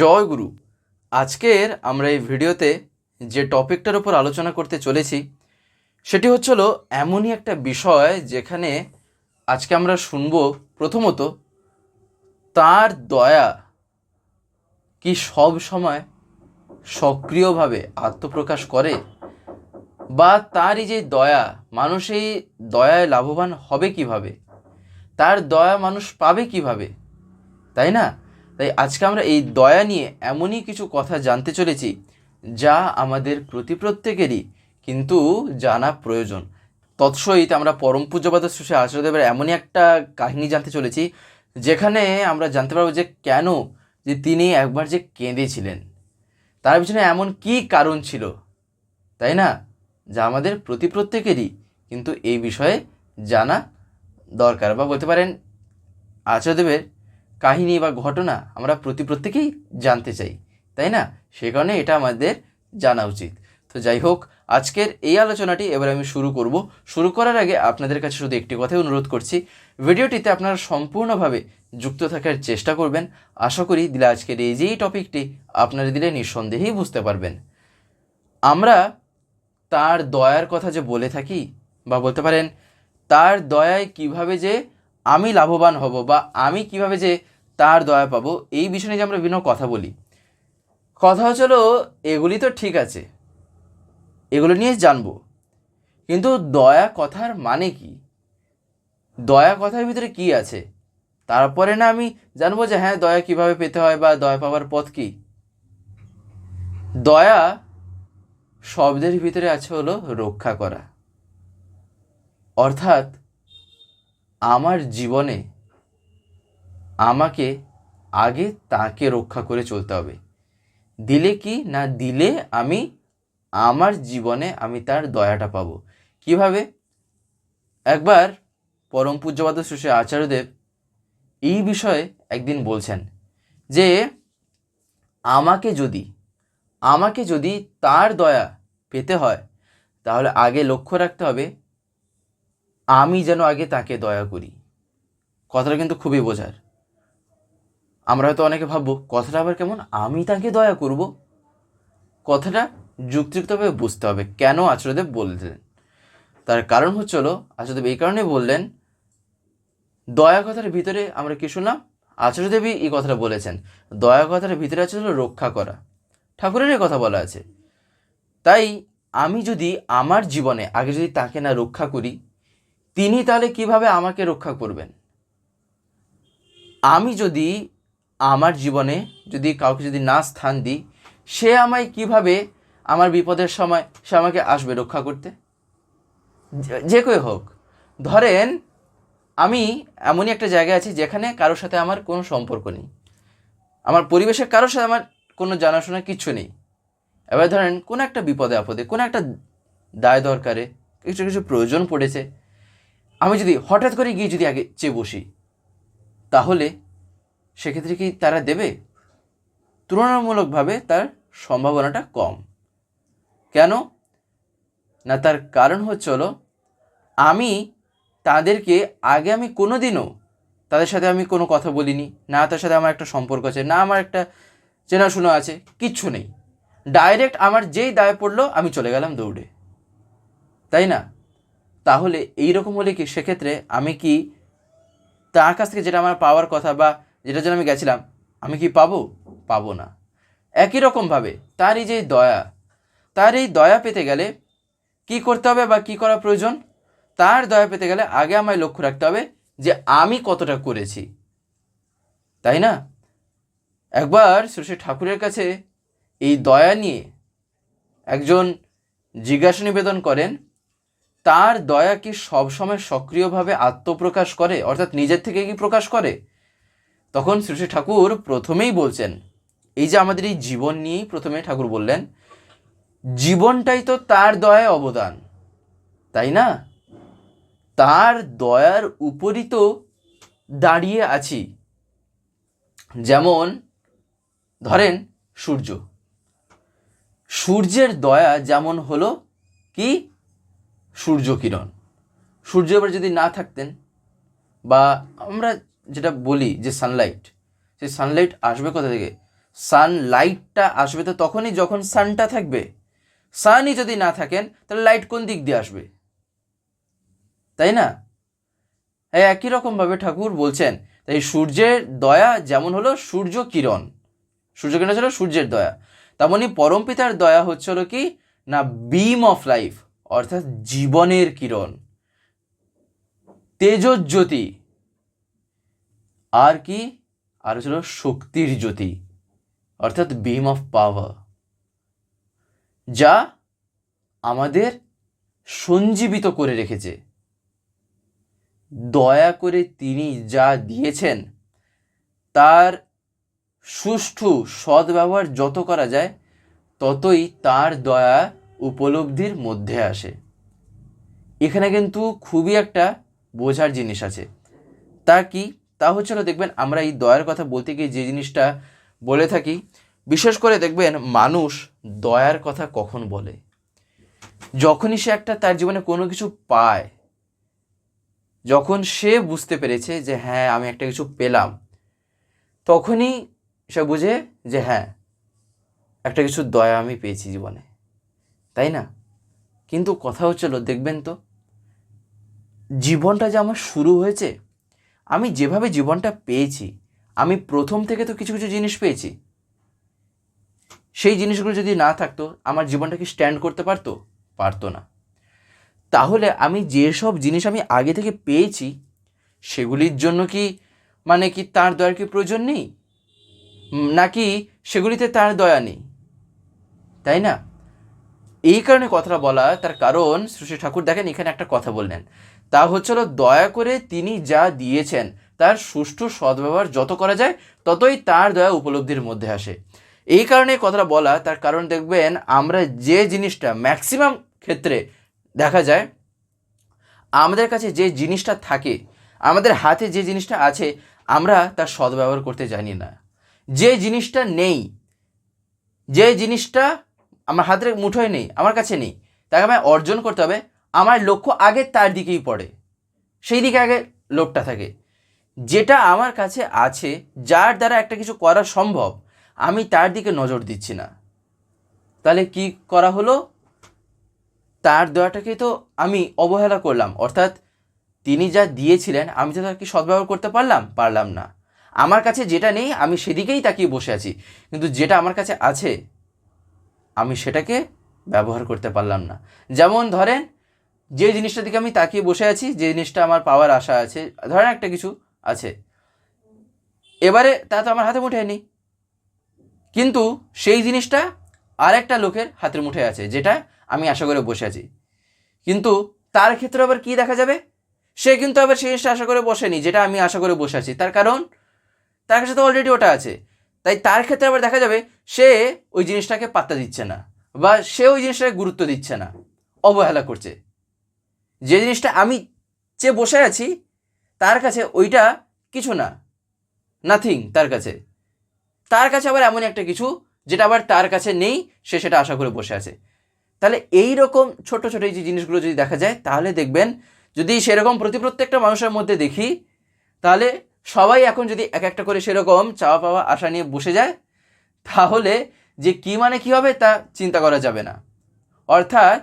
জয় গুরু। আজকের আমরা এই ভিডিওতে যে টপিকটার উপর আলোচনা করতে চলেছি, সেটি হচ্ছিল এমনই একটা বিষয় যেখানে আজকে আমরা শুনব প্রথমত তার দয়া কি সব সময় সক্রিয়ভাবে আত্মপ্রকাশ করে বা তার এই যে দয়া, মানুষ এই দয়ায় লাভবান হবে কীভাবে? তার দয়া মানুষ পাবে কীভাবে? তাই না? তাই আজকে আমরা এই দয়া নিয়ে এমনই কিছু কথা জানতে চলেছি, যা আমাদের প্রতি প্রত্যেকেরই কিন্তু জানা প্রয়োজন। তৎসহিত আমরা পরম পূজ্যপাত শ্রী আচার্যদেবের এমনই একটা কাহিনী জানতে চলেছি, যেখানে আমরা জানতে পারব যে কেন যে তিনি একবার যে কেঁদেছিলেন। তার পিছনে এমন কি কারণ ছিল, তাই না? যা আমাদের প্রতি প্রত্যেকেরই কিন্তু এই বিষয়ে জানা দরকার বা বলতে পারেন আচার্যদেবের কাহিনী বা ঘটনা আমরা প্রতি প্রত্যেকেই জানতে চাই, তাই না? সে কারণে এটা আমাদের জানা উচিত। তো যাই হোক, আজকের এই আলোচনাটি এবার আমি শুরু করব। শুরু করার আগে আপনাদের কাছে শুধু একটি কথাই অনুরোধ করছি, ভিডিওটিতে আপনারা সম্পূর্ণভাবে যুক্ত থাকার চেষ্টা করবেন। আশা করি দিলে আজকের এই যেই টপিকটি আপনারা দিলে নিঃসন্দেহেই বুঝতে পারবেন। আমরা তার দয়ার কথা যে বলে থাকি বা বলতে পারেন, তার দয়ায় কীভাবে যে আমি লাভবান হব বা আমি কীভাবে যে তার দয়া পাবো। এই বিষয় নিয়ে যে আমরা বিভিন্ন কথা বলি। কথা হচ্ছিল, এগুলি তো ঠিক আছে। এগুলো নিয়ে জানব। কিন্তু দয়া কথার মানে কি? দয়া কথার ভিতরে কি আছে? তারপরে না আমি জানব যে হ্যাঁ দয়া কীভাবে পেতে হয় বা দয়া পাওয়ার পথ কি? দয়া শব্দের ভিতরে আছে হলো রক্ষা করা। অর্থাৎ, আমার জীবনে আমাকে আগে তাকে রক্ষা করে চলতে হবে। দিলে কি না দিলে আমি আমার জীবনে আমি তার দয়াটা পাব। কীভাবে? একবার পরম পূজ্যপাদ শ্রী আচার্যদেব এই বিষয়ে একদিন বলছেন যে, আমাকে যদি আমাকে যদি তার দয়া পেতে হয়, তাহলে আগে লক্ষ্য রাখতে হবে, আমি যেন আগে তাকে দয়া করি। কথাটা কিন্তু খুবই বোঝার। আমরা হয়তো অনেকে ভাববো, কথাটা আবার কেমন? আমি তাকে দয়া করব। কথাটা যুক্তিযুক্তভাবে বুঝতে হবে কেন আচার্যদেব বললেন। তার কারণ হচ্ছিল আচার্যদেব এই কারণে বললেন, দয়া কথার ভিতরে আমরা কি শুনলাম? আচার্যদেবই এই কথাটা বলেছেন। দয়া কথার ভিতরে আছে হলো রক্ষা করা। ঠাকুরের এই কথা বলা আছে। তাই আমি যদি আমার জীবনে, আগে যদি তাকে না রক্ষা করি, তিনি তাহলে কীভাবে আমাকে রক্ষা করবেন? আমি যদি আমার জীবনে যদি কাউকে যদি না স্থান দিই, সে আমায় কীভাবে আমার বিপদের সময়, সে আমাকে আসবে রক্ষা করতে? যে- কেউ হোক। ধরেন, আমি এমনই একটা জায়গায় আছি যেখানে কারোর সাথে আমার কোনো সম্পর্ক নেই। আমার পরিবেশের কারোর সাথে আমার কোনো জানাশোনা কিচ্ছু নেই। এবার ধরেন, কোনো একটা বিপদে আপদে, কোনো একটা দায় দরকারে, কিছু কিছু প্রয়োজন পড়েছে। আমি যদি হঠাৎ করে গিয়ে যদি আগে চেয়ে বসি, তাহলে সেক্ষেত্রে কি তারা দেবে? তুলনামূলকভাবে তার সম্ভাবনাটা কম। কেন? না, তার কারণ হচ্ছে হলো, আমি তাদেরকে আগে আমি কোনো দিনও তাদের সাথে আমি কোনো কথা বলিনি। না, তার সাথে আমার একটা সম্পর্ক আছে, না, আমার একটা চেনাশোনা আছে, কিচ্ছু নেই। ডাইরেক্ট আমার যেই দায় পড়ল, আমি চলে গেলাম দৌড়ে। তাই না? তাহলে এই রকম হলে কি সেক্ষেত্রে আমি কি তার কাছ থেকে যেটা আমার পাওয়ার কথা বা যেটার জন্য আমি গেছিলাম, আমি কি পাবো? পাবো না। একই রকমভাবে তার এই যে দয়া, তার এই দয়া পেতে গেলে কি করতে হবে বা কি করা প্রয়োজন? তার দয়া পেতে গেলে আগে আমায় লক্ষ্য রাখতে হবে যে আমি কতটা করেছি। তাই না? একবার শ্রী ঠাকুরের কাছে এই দয়া নিয়ে একজন জিজ্ঞাসা নিবেদন করেন, তার দয়া কি সবসময় সক্রিয়ভাবে আত্মপ্রকাশ করে? অর্থাৎ নিজের থেকে কি প্রকাশ করে? তখন শ্রী ঠাকুর প্রথমেই বলছেন, এই যে আমাদের এই জীবন নিয়েই প্রথমে ঠাকুর বললেন, জীবনটাই তো তার দয়ায় অবদান, তাই না? তার দয়ার উপরই তো দাঁড়িয়ে আছি। যেমন, ধরেন সূর্য, সূর্যের দয়া যেমন হলো কি? সূর্য কিরণ। সূর্য এবার যদি না থাকতেন বা আমরা যেটা বলি যে সানলাইট সেই সানলাইট আসবে কোথা থেকে? সানলাইটটা আসবে তো তখনই যখন সানটা থাকবে। সানই যদি না থাকেন, তাহলে লাইট কোন দিক দিয়ে আসবে? তাই না? একই রকমভাবে ঠাকুর বলছেন, তাই সূর্যের দয়া যেমন হলো সূর্য কিরণ সূর্য কিরণ ছিল সূর্যের দয়া তেমনই পরম পিতার দয়া হচ্ছে হলো কি? না বিম অফ লাইফ অর্থাৎ জীবনের কিরণ। তেজজ্যোতি আর কি? আর ছিল শক্তির জ্যোতি, অর্থাৎ বিম অফ পাওয়ার যা আমাদের সঞ্জীবিত করে রেখেছে। দয়া করে তিনি যা দিয়েছেন, তার সুষ্ঠু সদ্ব্যবহার যত করা যায়, ততই তার দয়া উপলব্ধির মধ্যে আসে। এখানে কিন্তু খুবই একটা বোঝার জিনিস আছে। তা কি? তা হচ্ছিল দেখবেন আমরা এই দয়ার কথা বলতে গিয়ে যে জিনিসটা বলে থাকি, বিশেষ করে দেখবেন মানুষ দয়ার কথা কখন বলে? যখনই সে একটা তার জীবনে কোনো কিছু পায়, যখন সে বুঝতে পেরেছে যে হ্যাঁ আমি একটা কিছু পেলাম, তখনই সে বুঝে যে হ্যাঁ একটা কিছু দয়া আমি পেয়েছি জীবনে। তাই না? কিন্তু কথা হচ্ছিল দেখবেন তো, জীবনটা যে আমার শুরু হয়েছে আমি যেভাবে জীবনটা পেয়েছি, আমি প্রথম থেকে তো কিছু কিছু জিনিস পেয়েছি। সেই জিনিসগুলো যদি না থাকতো, আমার জীবনটা কি স্ট্যান্ড করতে পারতো? পারতো না। তাহলে আমি যেসব জিনিস আমি আগে থেকে পেয়েছি, সেগুলির জন্য কি মানে কি তার দয়ার কি প্রয়োজন নেই? নাকি সেগুলিতে তার দয়া নেই? তাই না? এই কারণে কথাটা বলা, তার কারণ শ্রী ঠাকুর দেখেন, এখানে একটা কথা বললেন। তা হচ্ছিল দয়া করে তিনি যা দিয়েছেন, তার সুষ্ঠু সদ্ব্যবহার যত করা যায়, ততই তার দয়া উপলব্ধির মধ্যে আসে। এই কারণে কথাটা বলা, তার কারণ দেখবেন আমরা যে জিনিসটা ম্যাক্সিমাম ক্ষেত্রে দেখা যায়, আমাদের কাছে যে জিনিসটা থাকে, আমাদের হাতে যে জিনিসটা আছে, আমরা তার সদ্ব্যবহার করতে জানি না। যে জিনিসটা নেই, যে জিনিসটা আমার হাতের মুঠোয় নেই, আমার কাছে নেই, তাকে আমায় অর্জন করতে হবে আমার লক্ষ্য আগে তার দিকেই পড়ে। সেই দিকে আগে লোকটা থাকে। যেটা আমার কাছে আছে, যার দ্বারা একটা কিছু করা সম্ভব, আমি তার দিকে নজর দিচ্ছি না। তাহলে কি করা হলো? তার দয়াটাকে তো আমি অবহেলা করলাম। অর্থাৎ তিনি যা দিয়েছিলেন, আমি তো তার কি সদ্ব্যবহার করতে পারলাম? পারলাম না। আমার কাছে যেটা নেই, আমি সেদিকেই তাকিয়ে বসে আছি। কিন্তু যেটা আমার কাছে আছে, আমি সেটাকে ব্যবহার করতে পারলাম না। যেমন ধরেন যে জিনিসটার দিকে আমি তাকিয়ে বসে আছি, যে জিনিসটা আমার পাওয়ার আশা আছে, ধরেন একটা কিছু আছে। এবারে তা তো আমার হাতে মুঠে নেই কিন্তু সেই জিনিসটা আর একটা লোকের হাতের মুঠে আছে, যেটা আমি আশা করে বসে আছি। কিন্তু তার ক্ষেত্রে আবার কি দেখা যাবে? সে কিন্তু আবার সেই জিনিসটা আশা করে বসেনি, যেটা আমি আশা করে বসে আছি। তার কারণ, তার কাছে তো অলরেডি ওটা আছে। তাই তার ক্ষেত্রে আবার দেখা যাবে, সে ওই জিনিসটাকে পাত্তা দিচ্ছে না, বা সে ওই জিনিসটাকে গুরুত্ব দিচ্ছে না, অবহেলা করছে। যে জিনিসটা আমি যে বসে আছি, তার কাছে ওইটা কিছু না। নাথিং তার কাছে। তার কাছে আবার এমন একটা কিছু যেটা আবার তার কাছে নেই, সে সেটা আশা করে বসে আছে। তাহলে এই রকম ছোট ছোট এই যে জিনিসগুলো যদি দেখা যায়, তাহলে দেখবেন যদি সেরকম প্রতি প্রত্যেকটা মানুষের মধ্যে দেখি, তাহলে সবাই এখন যদি এক একটা করে সেরকম চাওয়া পাওয়া, আশা নিয়ে বসে যায়, তাহলে যে কি মানে কি হবে তা চিন্তা করা যাবে না। অর্থাৎ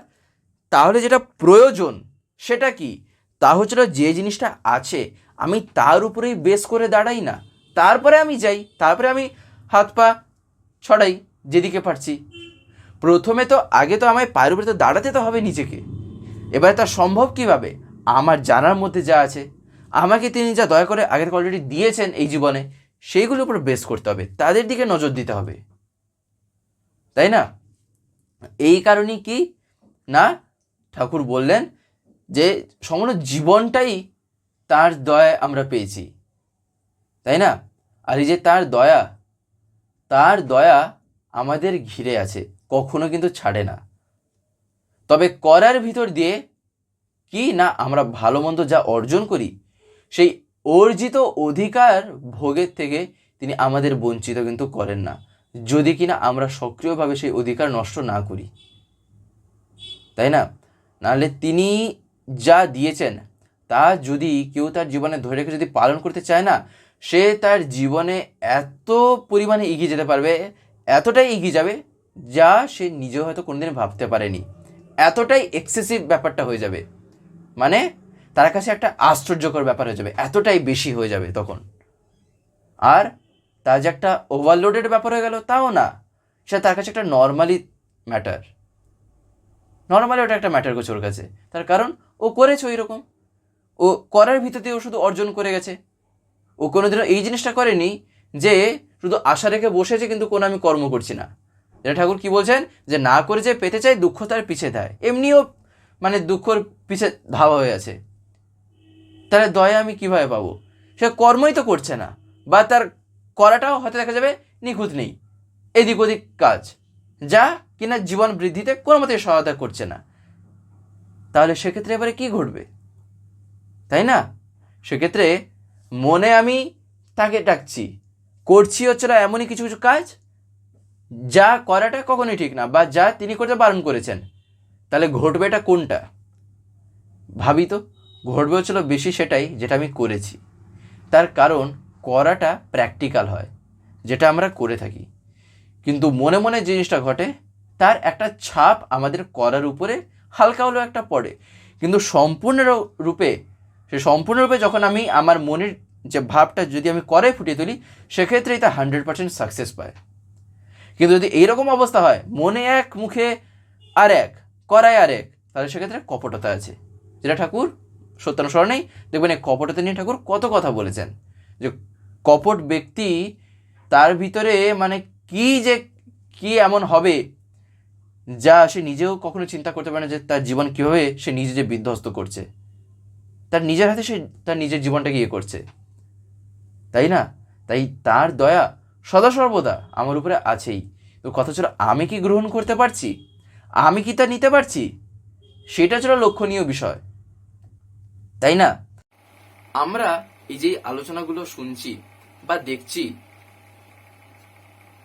তাহলে যেটা প্রয়োজন সেটা কি? তা হচ্ছিল যে জিনিসটা আছে, আমি তার উপরেই বেস করে দাঁড়াই না। তারপরে আমি যাই, তারপরে আমি হাত পা ছড়াই, যেদিকে পারছি। প্রথমে তো আগে তো আমায় পায়ের উপরে তো দাঁড়াতে তো হবে নিজেকে। এবার তা সম্ভব কীভাবে? আমার জানার মধ্যে যা আছে। আমাকে তিনি যা দয়া করে আগের অলরেডি দিয়েছেন এই জীবনে, সেইগুলোর উপর বেস করতে হবে। তাদের দিকে নজর দিতে হবে। তাই না? এই কারণেই কি? না, ঠাকুর বললেন যে সমগ্র জীবনটাই তার দয়ায় আমরা পেয়েছি। তাই না? আর এই যে তার দয়া তার দয়া আমাদের ঘিরে আছে, কখনো কিন্তু ছাড়ে না। তবে করার ভিতর দিয়ে কি না আমরা ভালো মন্দ যা অর্জন করি, সেই অর্জিত অধিকার ভোগের থেকে তিনি আমাদের বঞ্চিত কিন্তু করেন না, যদি কিনা আমরা সক্রিয়ভাবে সেই অধিকার নষ্ট না করি। তাই না? নাহলে তিনি যা দিয়েছেন, তা যদি কেউ তার জীবনে ধরে রেখে যদি পালন করতে চায় না, সে তার জীবনে এত পরিমাণে এগিয়ে যেতে পারবে, এতটাই এগিয়ে যাবে যা সে নিজেও হয়তো কোনোদিন ভাবতে পারেনি। এতটাই এক্সেসিভ ব্যাপারটা হয়ে যাবে। মানে তার কাছে একটা আশ্চর্যকর ব্যাপার হয়ে যাবে, এতটাই বেশি হয়ে যাবে তখন। আর তার যে একটা ওভারলোডেড ব্যাপার হয়ে গেল, তাও না। সেটা তার কাছে একটা নর্মালি ম্যাটার নর্মালি ওটা একটা ম্যাটার করছে ওর কাছে। তার কারণ, ও করেছে ওই রকম ও করার দিয়ে ও শুধু অর্জন করে গেছে। ও কোনোদিনও এই জিনিসটা করেনি যে শুধু আশা রেখে বসেছে কিন্তু কোনো আমি কর্ম করছি না। এটা ঠাকুর কি বলছেন? যে না করে যে পেতে চাই দুঃখ তার পিছে দেয়। এমনিও মানে দুঃখর পিছে ধাওয়া হয়ে আছে। তাহলে দয়া আমি কীভাবে পাবো? সে কর্মই তো করছে না। বা তার করাটাও হয়তো দেখা যাবে নিখুঁত নেই। এদিক ওদিক কাজ। যা কিনা জীবন বৃদ্ধিতে কোনো মতে সহায়তা করছে না। তাহলে সেক্ষেত্রে এবারে কি ঘটবে? তাই না? সেক্ষেত্রে মনে আমি তাকে ডাকছি, করছি হচ্ছে না এমনই কিছু কিছু কাজ, যা করাটা কখনোই ঠিক না বা যা তিনি করতে বারণ করেছেন। তাহলে ঘটবে এটা কোনটা? ভাবি তো, ঘটবে হচ্ছিল বেশি সেটাই যেটা আমি করেছি। তার কারণ করাটা প্র্যাকটিক্যাল হয়, যেটা আমরা করে থাকি। কিন্তু মনে মনে যে জিনিসটা ঘটে, তার একটা ছাপ আমাদের করার উপরে হালকা হলেও একটা পড়ে। কিন্তু সম্পূর্ণ রূপে, সে সম্পূর্ণরূপে যখন আমি আমার মনের যে ভাবটা যদি আমি করে ফুটিয়ে তুলি সেক্ষেত্রেই তা হান্ড্রেড পার্সেন্ট সাকসেস পায়। কিন্তু যদি এইরকম অবস্থা হয়, মনে এক, মুখে আর এক, করায় আর এক, তাহলে সেক্ষেত্রে কপটতা আছে। যেটা ঠাকুর সত্যানুসরণেই দেখবেন এই কপটতা নিয়ে ঠাকুর কত কথা বলেছেন। যে কপট ব্যক্তি তার ভিতরে মানে কি যে কি এমন হবে যা সে নিজেও কখনো চিন্তা করতে পারে না যে তার জীবন কীভাবে সে নিজে যে বিধ্বস্ত করছে। তার নিজের হাতে সে তার নিজের জীবনটাকে ইয়ে করছে। তাই না? তাই তার দয়া সদা সর্বদা আমার উপরে আছেই। তো কথা ছিল আমি কি গ্রহণ করতে পারছি? আমি কি তা নিতে পারছি? সেটা ছিল লক্ষণীয় বিষয়। তাই না? আমরা এই যে আলোচনাগুলো শুনছি বা দেখছি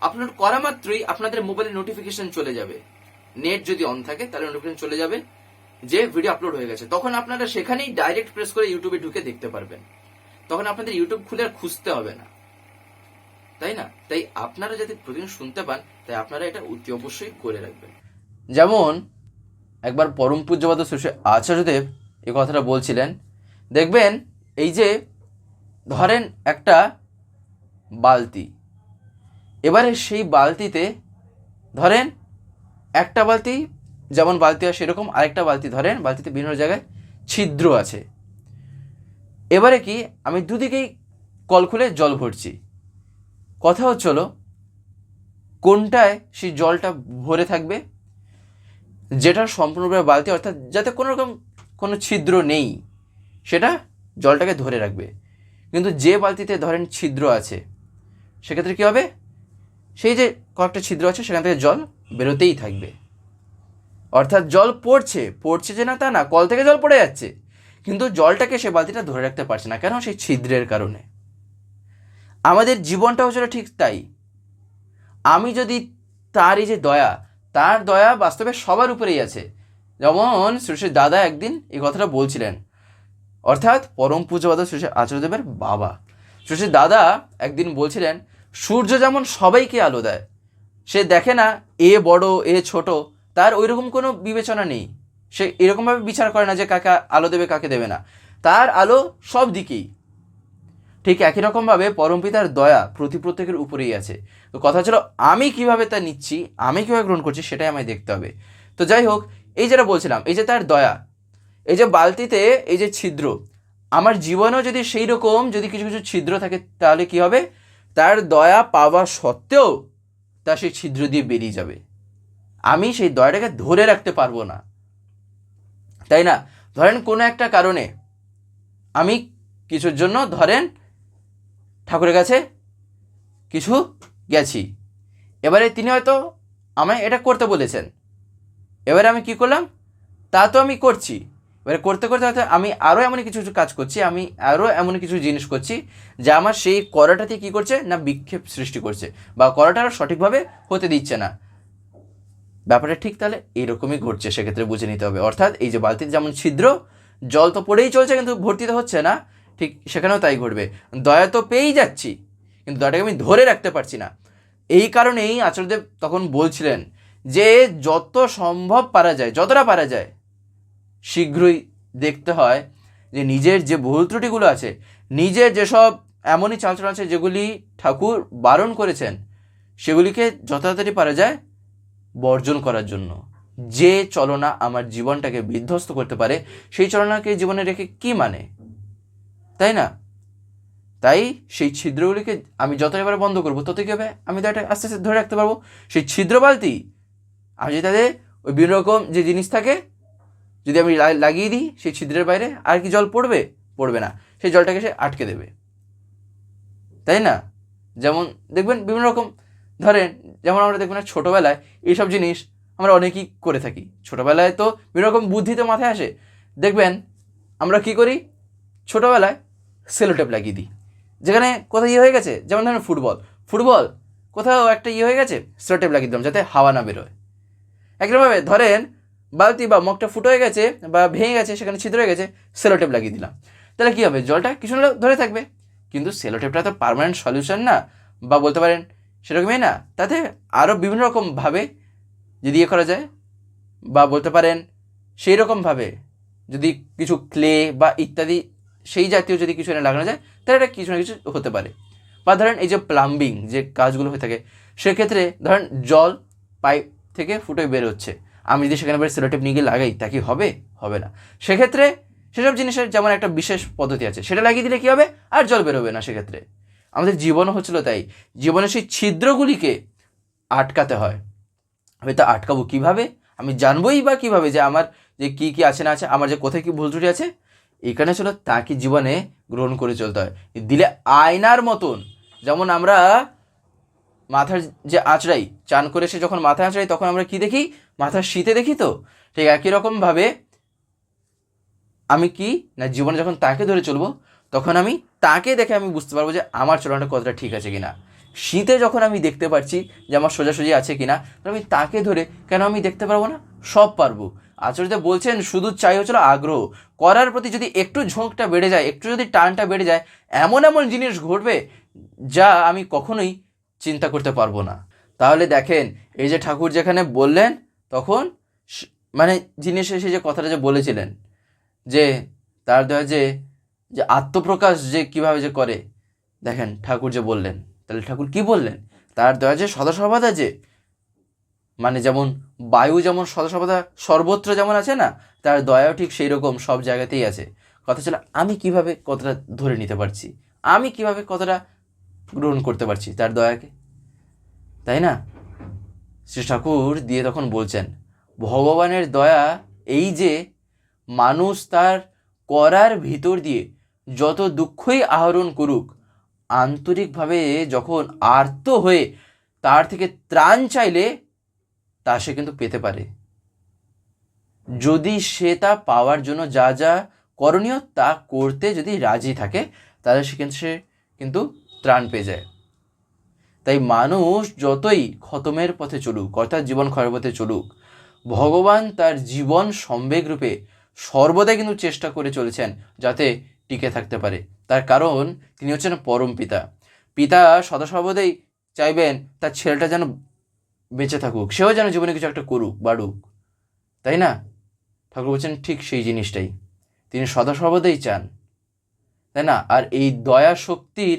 আপলোড করা মাত্রই আপনাদের মোবাইলে নোটিফিকেশন চলে যাবে। নেট যদি অন থাকে, তাহলে নোটিফিকেশন চলে যাবে, যে ভিডিও আপলোড হয়ে গেছে। তখন আপনারা সেখানেই ডাইরেক্ট প্রেস করে ইউটিউবে ঢুকে দেখতে পারবেন। তখন আপনাদের ইউটিউব খুলে আর খুঁজতে হবে না। তাই না? তাই আপনারা যাতে প্রতিদিন শুনতে পান, তাই আপনারা এটা অতি অবশ্যই করে রাখবেন। যেমন, একবার পরম পূজ্যবাদ সুশে আচার্যদেব এই কথাটা বলছিলেন, দেখবেন, এই যে ধরেন একটা বালতি এবারে সেই বালতিতে ধরেন একটা বালতি, যেমন বালতি হয় সেরকম আরেকটা বালতি ধরেন, বালতিতে বিভিন্ন জায়গায় ছিদ্র আছে। এবারে কি আমি দুদিকেই কল খুলে জল ভরছি। কথা হচ্ছিল কোনটায় সেই জলটা ভরে থাকবে? যেটা সম্পূর্ণভাবে বালতি, অর্থাৎ যাতে কোনো রকম কোনো ছিদ্র নেই, সেটা জলটাকে ধরে রাখবে। কিন্তু যে বালতিতে ধরেন ছিদ্র আছে, সেক্ষেত্রে কী হবে? সেই যে কয়েকটা ছিদ্র আছে, সেখান থেকে জল বেরোতেই থাকবে। অর্থাৎ জল পড়ছে পড়ছে যে না তা না, কল থেকে জল পড়ে যাচ্ছে। কিন্তু জলটাকে সে বালতিটা ধরে রাখতে পারছে না কেন সেই ছিদ্রের কারণে। আমাদের জীবনটা হচ্ছে ঠিক তাই। আমি যদি তার এই যে দয়া, তার দয়া বাস্তবে সবার উপরেই আছে। যেমন শ্রী দাদা একদিন এই কথাটা বলছিলেন। অর্থাৎ পরম পূজ্যবাদ শ্রী আচার্যদেবের বাবা। শ্রী দাদা একদিন বলছিলেন সূর্য যেমন সবাইকে আলো দেয়, সে দেখে না এ বড়, এ ছোট, তার ওই রকম কোনো বিবেচনা নেই। সে এরকমভাবে বিচার করে না যে কাকে আলো দেবে, কাকে দেবে না। তার আলো সব দিকেই। ঠিক একই রকমভাবে পরমপিতার দয়া প্রতি প্রত্যেকের উপরেই আছে। তো কথা ছিল আমি কীভাবে তা নিচ্ছি, আমি কীভাবে গ্রহণ করছি সেটাই আমায় দেখতে হবে। তো যাই হোক, এই যেটা বলছিলাম, এই যে তার দয়া, এই যে বালতিতে এই যে ছিদ্র, আমার জীবনেও যদি সেই রকম যদি কিছু কিছু ছিদ্র থাকে, তাহলে কি হবে? তার দয়া পাওয়া সত্ত্বেও তা সেই ছিদ্র দিয়ে বেরিয়ে যাবে। আমি সেই দয়াটাকে ধরে রাখতে পারব না। তাই না? ধরেন কোনো একটা কারণে আমি কিছুর জন্য ধরেন ঠাকুরের কাছে কিছু গেছি। এবারে তিনি হয়তো আমায় এটা করতে বলেছেন। এবারে আমি কি করলাম? তা তো আমি করছি। এবারে করতে করতে হয়তো আমি আরও এমন কিছু কিছু কাজ করছি, আমি আরও এমন কিছু জিনিস করছি যা আমার সেই করাটাতে কী করছে না বিক্ষেপ সৃষ্টি করছে বা করাটা সঠিকভাবে হতে দিচ্ছে না। ব্যাপারটা ঠিক তাহলে এরকমই ঘটছে, সেক্ষেত্রে বুঝে নিতে হবে। অর্থাৎ এই যে বালতিতে যেমন ছিদ্র, জল তো পড়েই চলছে কিন্তু ভর্তিতে হচ্ছে না, ঠিক সেখানেও তাই ঘটবে। দয়া তো পেয়েই যাচ্ছি, কিন্তু দয়াটাকে আমি ধরে রাখতে পারছি না। এই কারণেই আচার্যদেব তখন বলছিলেন যে যত সম্ভব পারা যায়, যতটা পারা যায় শীঘ্রই দেখতে হয় যে নিজের যে ভুল ত্রুটিগুলো আছে, নিজের যেসব এমনই চালচলন আছে যেগুলি ঠাকুর বারণ করেছেন, সেগুলিকে যত তাড়াতাড়ি পারা যায় বর্জন করার জন্য। যে চলনা আমার জীবনটাকে বিধ্বস্ত করতে পারে, সেই চলনাকে জীবনে রেখে কি মানে? তাই না? তাই সেই ছিদ্রগুলিকে আমি যত এবার বন্ধ করব তত কী হবে? আমি তো এটা আস্তে আস্তে ধরে রাখতে পারব। সেই ছিদ্র বালতি আমি যদি তাদের ওই বিভিন্ন রকম যে জিনিস থাকে যদি আমি লাগিয়ে দিই, সেই ছিদ্রের বাইরে আর কি জল পড়বে? পড়বে না। সেই জলটাকে সে আটকে দেবে। তাই না? যেমন দেখবেন বিভিন্ন রকম, ধরেন যেমন আমরা দেখবেন ছোটোবেলায় এইসব জিনিস আমরা অনেকেই করে থাকি। ছোটোবেলায় তো বিভিন্ন রকম বুদ্ধি তো মাথায় আসে। দেখবেন আমরা কি করি? ছোটোবেলায় সেলোটেপ লাগিয়ে দিই। যেখানে কোথাও ইয়ে হয়ে গেছে, যেমন ধরেন ফুটবল। ফুটবল, কোথাও একটা ইয়ে হয়ে গেছে, সেলোটেপ লাগিয়ে দিলাম যাতে হাওয়া না বেরোয়। একরকমভাবে ধরেন বালতি বা মগটা ফুটো হয়ে গেছে বা ভেঙে গেছে, সেখানে ছিদ্র হয়ে গেছে, সেলোটেপ লাগিয়ে দিলাম। তাহলে কী হবে? জলটা কিছু হলেও ধরে থাকবে। কিন্তু সেলোটেপটা তো পার্মানেন্ট সলিউশন না, বা বলতে পারেন সেরকমই না। তাতে আরও বিভিন্ন রকমভাবে যদি ইয়ে করা যায়, বা বলতে পারেন সেই রকমভাবে যদি কিছু ক্লে বা ইত্যাদি সেই জাতীয় যদি কিছু এনে লাগানো যায়, তাহলে এটা কিছু না কিছু হতে পারে। বা ধরেন এই যে প্লাম্বিং যে কাজগুলো হয়ে থাকে, সেক্ষেত্রে ধরেন জল পাইপ থেকে ফুটে বের হচ্ছে। আমি যদি সেখানে বের সেলোটেপ নিয়ে গিয়ে লাগাই, তা কি হবে? হবে না। সেক্ষেত্রে সেসব জিনিসের যেমন একটা বিশেষ পদ্ধতি আছে, সেটা লাগিয়ে দিলে কী হবে? আর জল বেরোবে না সেক্ষেত্রে। আমাদের জীবনও হচ্ছিল তাই। জীবনের সেই ছিদ্রগুলিকে আটকাতে হয়। আমি তা আটকাবো কীভাবে? আমি জানবোই বা কীভাবে যে আমার যে কী কী আছে না আছে, আমার যে কোথায় কী ভুল ত্রুটি আছে, এখানে ছিল তাকে জীবনে গ্রহণ করে চলতে হয়। দিলে আয়নার মতন, যেমন আমরা মাথার যে আঁচড়াই, চান করে সে যখন মাথা আঁচড়াই, তখন আমরা কি দেখি? মাথার শীতে দেখি তো? ঠিক একই রকমভাবে আমি কি? না, জীবনে যখন তাকে ধরে চলবো, তখন আমি তাকে দেখে আমি বুঝতে পারব যে আমার চলনটা কতটা ঠিক আছে কিনা। শীতে যখন আমি দেখতে পারছি যে আমার সোজাসুজি আছে কিনা, তখন আমি তাকে ধরে কেন আমি দেখতে পারব না? সব পারব। আচার্য বলছেন, শুধু চাই হচ্ছিল আগ্রহ। করার প্রতি যদি একটু ঝোঁকটা বেড়ে যায়, একটু যদি টানটা বেড়ে যায়, এমন এমন জিনিস ঘটবে যা আমি কখনোই চিন্তা করতে পারব না। তাহলে দেখেন, এই যে ঠাকুর যেখানে বললেন, তখন মানে জিনিস এসে যে কথাটা যে বলেছিলেন, যে তার দেওয়া যে যে আত্মপ্রকাশ যে কীভাবে যে করে, দেখেন ঠাকুর যে বললেন, তাহলে ঠাকুর কি বললেন? তার দয়া যে সদা সর্বদা যে মানে যেমন বায়ু যেমন সদা সর্বদা সর্বত্র যেমন আছে না, তার দয়াও ঠিক সেই রকম সব জায়গাতেই আছে। কথা ছিল আমি কীভাবে কতটা ধরে নিতে পারছি? আমি কীভাবে কতটা গ্রহণ করতে পারছি, তার দয়াকে। তাই না? শ্রী ঠাকুর দিয়ে তখন বলছেন, ভগবানের দয়া এই যে মানুষ তার করার ভিতর দিয়ে যত দুঃখই আহরণ করুক, আন্তরিকভাবে যখন আর্ত হয়ে তার থেকে ত্রাণ চাইলে তা সে কিন্তু পেতে পারে। যদি সে তা পাওয়ার জন্য যা যা করণীয় তা করতে যদি রাজি থাকে, তাহলে সে কিন্তু সে কিন্তু ত্রাণ পেয়ে যায়। তাই মানুষ যতই খতমের পথে চলুক, অর্থাৎ জীবন ক্ষয়ের পথে চলুক, ভগবান তার জীবন সম্বেগ রূপে সর্বদাই কিন্তু চেষ্টা করে চলেছেন যাতে টিকে থাকতে পারে। তার কারণ তিনি হচ্ছেন পরম পিতা। পিতা সদা সর্বদাই চাইবেন তার ছেলেটা যেন বেঁচে থাকুক, সেও যেন জীবনে কিছু একটা করুক, বাড়ুক। তাই না? ঠাকুর বলছেন, ঠিক সেই জিনিসটাই। তিনি সদা সর্বদাই চান। তাই না? আর এই দয়া শক্তির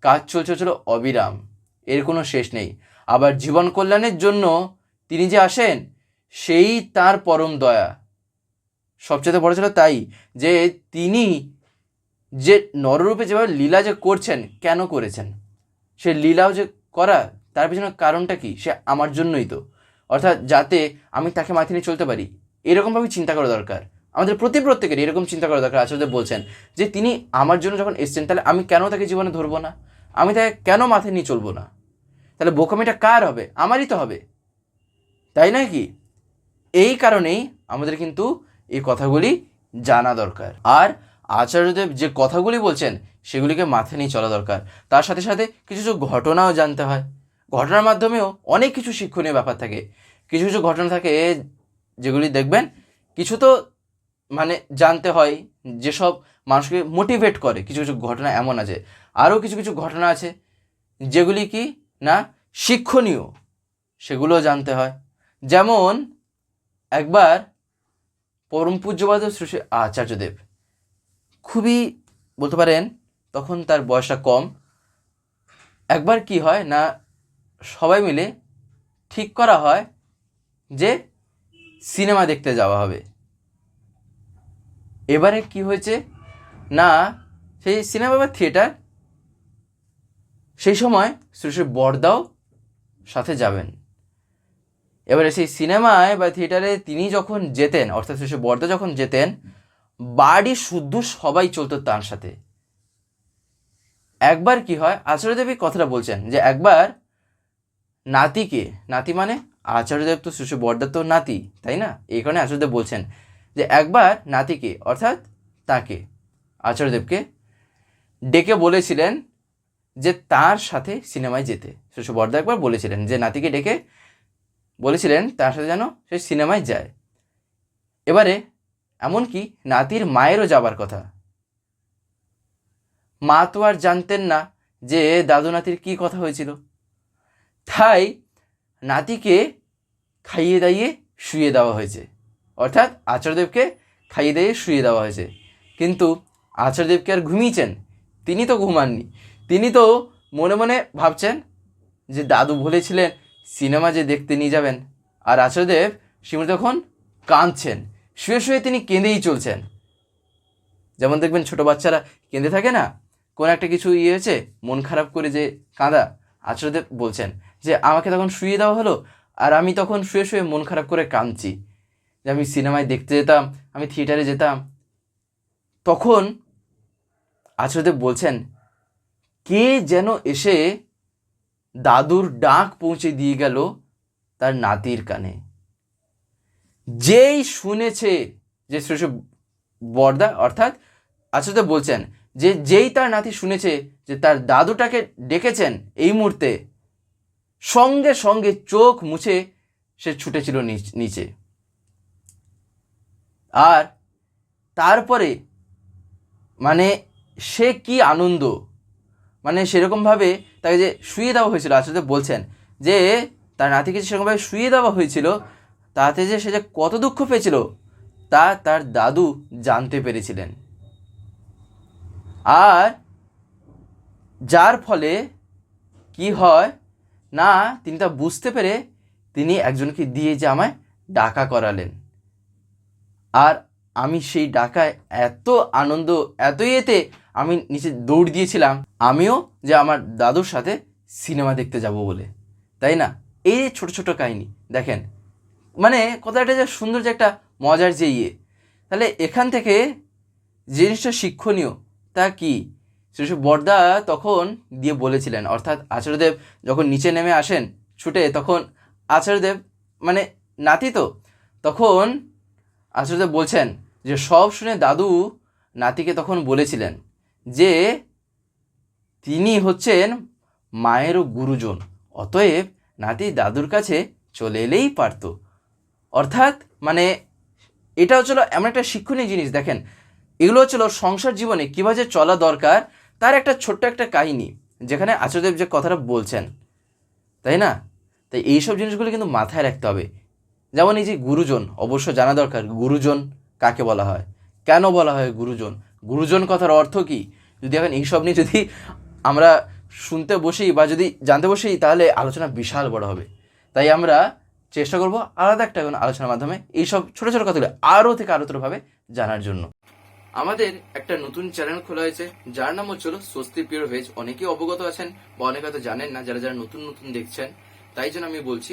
কাজ চলছে ছিল অবিরাম। এর কোনো শেষ নেই। আবার জীবন কল্যাণের জন্য তিনি যে আসেন, সেই তার পরম দয়া। সবচেয়ে বড় ছিল তাই যে তিনি যে নররূপে যেভাবে লীলা যে করছেন, কেন করেছেন? সে লীলাও যে করা, তার পিছনে কারণটা কি? সে আমার জন্যই তো। অর্থাৎ যাতে আমি তাকে মাথায় নিয়ে চলতে পারি। এরকমভাবে চিন্তা করা দরকার। আমাদের প্রতি প্রত্যেকের এরকম চিন্তা করা দরকার আচার্য বলছেন যে তিনি আমার জন্য যখন এসছেন, তাহলে আমি কেন তাকে জীবনে ধরবো না? আমি তাকে কেন মাথায় নিয়ে চলবো না? তাহলে বোকামিটা কার হবে? আমারই তো হবে। তাই নয় কি? এই কারণেই আমাদের কিন্তু এই কথাগুলি জানা দরকার। আর আচার্যদেব যে কথাগুলি বলছেন, সেগুলিকে মাথায় নিয়ে চলা দরকার। তার সাথে সাথে কিছু কিছু ঘটনাও জানতে হয়। ঘটনার মাধ্যমেও অনেক কিছু শিক্ষণীয় ব্যাপার থাকে। কিছু কিছু ঘটনা থাকে যেগুলি দেখবেন, কিছু তো মানে জানতে হয় যেসব মানুষকে মোটিভেট করে কিছু কিছু ঘটনা এমন আছে। আরও কিছু কিছু ঘটনা আছে যেগুলি কি না শিক্ষণীয় সেগুলোও জানতে হয়। যেমন একবার পরম পূজ্যবাদ শ্রী আচার্যদেব খুবই বলতে পারেন তখন তার বয়সটা কম, একবার কি হয় না সবাই মিলে ঠিক করা হয় যে সিনেমা দেখতে যাওয়া হবে। এবারে কি হয়েছে? না, সেই সিনেমা বা থিয়েটার? সেই সময় শ্রী বরদাও সাথে যাবেন। এবারে সেই সিনেমায় বা থিয়েটারে তিনি যখন যেতেন, অর্থাৎ শ্রী বরদা যখন যেতেন, বাড়ি শুদ্ধ সবাই চলতো তার সাথে। একবার কি হয় আচার্যদেবী কথাটা বলছেন যে একবার নাতিকে, নাতি মানে আচার্যদেব তো শ্রী বরদার তো নাতি, তাই না? এই কারণে আচার্যদেব বলছেন যে একবার নাতিকে, অর্থাৎ তাকে, আচার্যদেবকে, ডেকে বলেছিলেন যে তার সাথে সিনেমায় যেতে। শ্রী বর্দা একবার বলেছিলেন যে নাতিকে ডেকে বলেছিলেন তার সাথে যেন সে সিনেমায় যায়। এবারে এমনকি নাতির মায়েরও যাবার কথা? মা তো আর জানতেন না যে দাদু নাতির কী কথা হয়েছিল। তাই নাতিকে খাইয়ে দাইয়ে শুয়ে দেওয়া হয়েছে। অর্থাৎ আচার্যদেবকে খাইয়ে দিয়ে শুয়ে দেওয়া হয়েছে। কিন্তু আচার্যদেবকে আর ঘুমিয়েছেন। তিনি তো ঘুমাননি। তিনি তো মনে মনে ভাবছেন যে দাদু বলেছিলেন, সিনেমা যে দেখতে নিয়ে যাবেন। আর আচার্যদেব শ্রীমতি তখন কাঁদছেন। শুয়ে শুয়ে তিনি কেঁদেই চলছেন। যেমন দেখবেন ছোট বাচ্চারা কেঁদে থাকে না? কোন একটা কিছু ইয়ে হয়েছে, মন খারাপ করে যে কাঁদা। আচার্যদেব বলছেন যে, আমাকে তখন শুয়ে দেওয়া হলো, আর আমি তখন শুয়ে শুয়ে মন খারাপ করে কাঁদছি। যে আমি সিনেমায় দেখতে যেতাম, আমি থিয়েটারে যেতাম, তখন আচার্যদেব বলছেন, কে যেন এসে দাদুর ডাক পৌঁছে দিয়ে গেল তার নাতির কানে। যেই শুনেছে যে শ্রী বর্দা, অর্থাৎ আচার্যদেব বলছেন যে যেই তার নাতি শুনেছে যে তার দাদুটাকে ডেকেছেন এই মুহূর্তে, সঙ্গে সঙ্গে চোখ মুছে সে ছুটেছিল নিচে। আর তারপরে মানে সে কি আনন্দ? মানে সেরকমভাবে তাকে যে শুয়ে দেওয়া হয়েছিল আসলে বলছেন যে তার নাতিকে সেরকমভাবে শুয়ে দেওয়া হয়েছিল, তাতে যে সে যে কত দুঃখ পেয়েছিল, তা তার দাদু জানতে পেরেছিলেন। আর যার ফলে কি হয় না, তিনি তা বুঝতে পেরে তিনি একজনকে দিয়ে যে আমায় ডাকা করালেন। আর আমি সেই ডাকায় এত আনন্দ এত ইয়েতে আমি নিচে দৌড় দিয়েছিলাম, আমিও যে আমার দাদুর সাথে সিনেমা দেখতে যাব বলে। তাই না? এই যে ছোটো ছোটো কাহিনি, দেখেন। মানে কথাটা যে সুন্দর যে একটা মজার যে ইয়ে। তাহলে এখান থেকে জিনিসটা শিক্ষণীয় তা কি? শ্রী বর্দা তখন দিয়ে বলেছিলেন, অর্থাৎ আচার্যদেব যখন নিচে নেমে আসেন ছুটে, তখন আচার্যদেব মানে নাতি তো, তখন আচার্যদেব বলছেন যে সব শুনে দাদু নাতিকে তখন বলেছিলেন যে তিনি হচ্ছেন মায়েরও গুরুজন, অতএব নাতি দাদুর কাছে চলে এলেই পারত। অর্থাৎ মানে এটা হচ্ছিল এমন একটা শিক্ষণীয় জিনিস, দেখেন। এগুলো হচ্ছিল সংসার জীবনে কীভাবে চলা দরকার, তার একটা ছোট্ট একটা কাহিনী, যেখানে আচার্যদেব যে কথাটা বলছেন, তাই না? তাই এইসব জিনিসগুলো কিন্তু মাথায় রাখতে হবে। যেমন এই যে গুরুজন, অবশ্য জানা দরকার, গুরুজন কাকে বলা হয়? কেন বলা হয় গুরুজন? গুরুজন কথার অর্থ কি? যদি এখন এইসব নিয়ে যদি আমরা শুনতে বসি বা যদি জানতে বসি, তাহলে আলোচনা বিশাল বড় হবে। তাই আমরা চেষ্টা করব আলাদা একটা কোনো আলোচনার মাধ্যমে এইসব ছোটো ছোটো কথাগুলো আরও থেকে আরোতরভাবে জানার জন্য। আমাদের একটা নতুন চ্যানেল খোলা হয়েছে, যার নাম হচ্ছিল স্বস্তি পিওর ভেজ। অনেকেই অবগত আছেন বা অনেকে হয়তো জানেন না, যারা যারা নতুন নতুন দেখছেন, তাই জন্য আমি বলছি